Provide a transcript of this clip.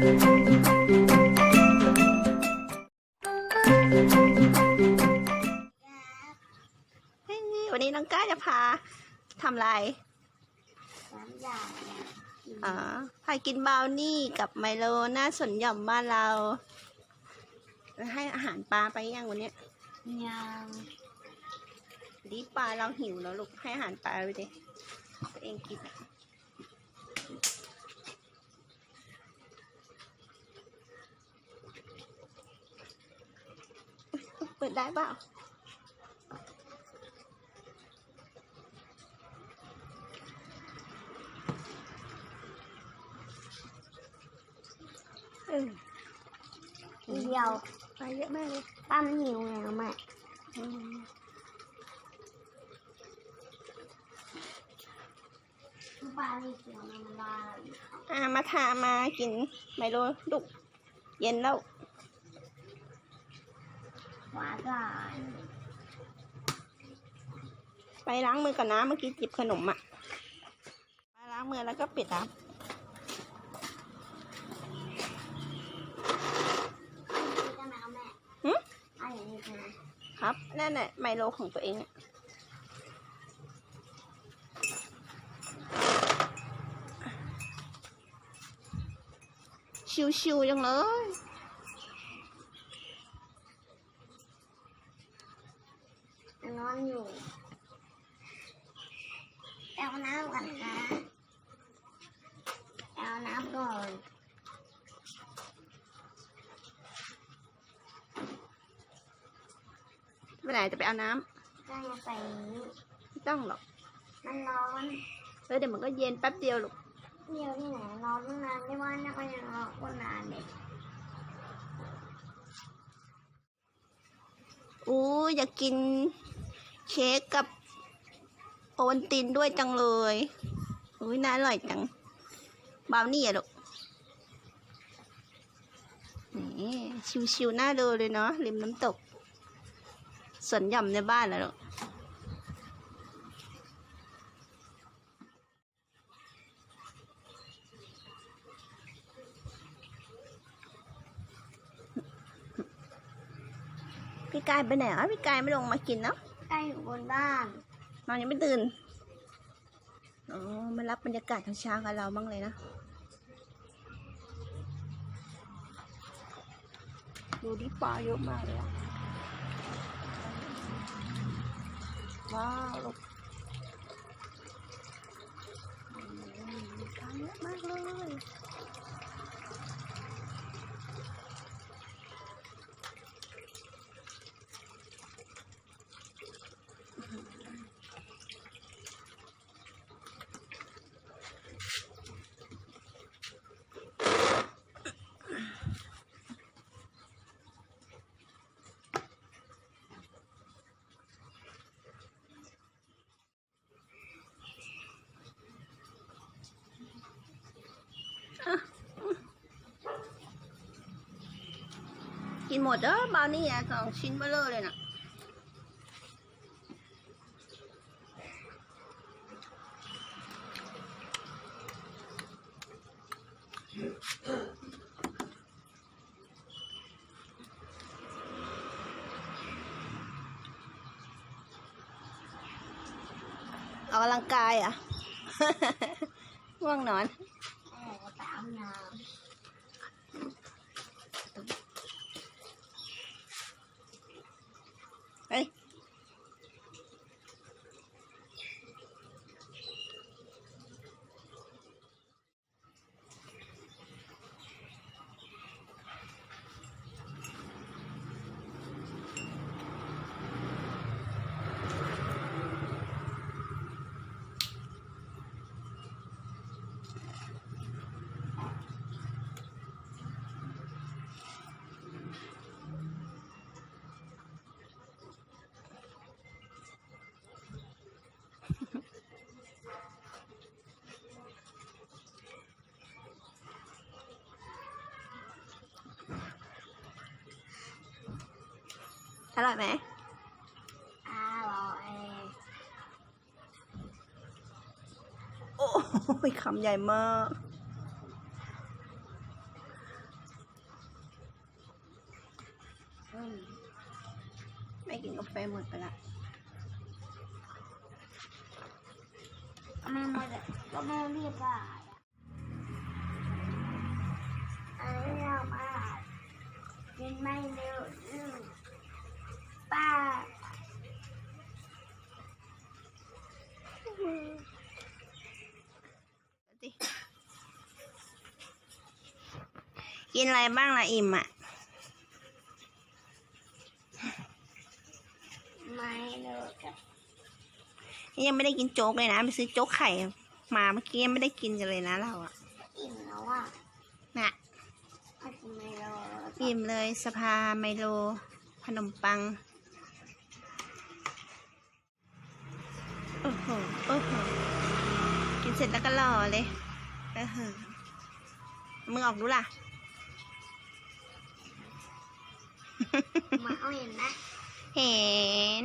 เฮ้ยวันนี้น้องก้าจะพาทำอะไรน้ำยาอ๋อพากินบราวนี่กับไมโลหน้าสวนหย่อมบ้านเราแล้วให้อาหารปลาไปยังวันเนี้ยยังดีปลาเราหิวแล้วลูกให้อาหารปลาไปดิตัวเองกินอะ เปิดได้เปล่าเออทีเดียวปลาเยอะมากเลยป้ามันหิวไงน้องแม่อืมป้าไม่เกี่ยวมันลาอ่ามาทามากินไมโลลูกเย็นแล้ว หวานก่อนไปล้างมือก่อนนะเมื่อกี้จิบขนมอะไปล้างมือแล้วก็ปิดอะได้ไหมเอาแม่หึเอาอย่างนี้นะครับนั่นแหละไมโลของตัวเองอะชิวๆจังเลย นอนอยู่เอาน้ำก่อนนะเอาน้ำก่อนไปไหนจะไปเอาน้ำก็จะใส่นี้ไม่ต้องหรอกมันร้อนเออเดี๋ยวมันก็เย็นแป๊บเดียวลูกเดียวที่ไหนร้อนตั้งนานไม่ว่านักก็ยังร้อนก็นานเด็กอู้อยากกิน เค้กกับโอวัลตินด้วยจังเลยอุ้ยน่าอร่อยจังบาวนี่อะลูกนี่ชิวๆน่าดูเลยเนาะริมน้ำตกสวนหย่อมในบ้านแล้วลูกพี่กายไปไหนอะพี่กายไม่ลงมากินเนาะ ใกล้อยู่บนบ้าน นอนยังไม่ตื่น อ๋อ มารับบรรยากาศทางเช้ากับเราบ้างเลยนะ ดูดิปลาเยอะมากเลยอะว้าวลูกอืมปลาเยอะมากเลย กินหมดเด้อบาวนี่อะสองชิ้นเบลอเลยนะออกกำลังกายอะ ง่วงนอนเออไปอาบน้เอร่อยไหมอร่อยโอ้คำใหญ่มากไม่กินกาแฟหมดไปละไม่หมดก็ไม่เรียบร้ออันนี้เรามากินไม่เร็ว กินอะไรบ้างล่ะอิ่มอะ ไม่เร็วจะยังไม่ได้กินโจ๊กเลยนะไปซื้อโจ๊กไข่มาเมื่อกี้ยังไม่ได้กินกันเลยนะเราอะอิ่มแล้วอะน่ะถ้ากินไม่เร็วอิ่มเลยสภาไมโลขนมปัง โอ้โห โอ้โห กินเสร็จแล้วก็รอเลยเออหือมึงออกดูล่ะ มาเอาเห็นนะเห็น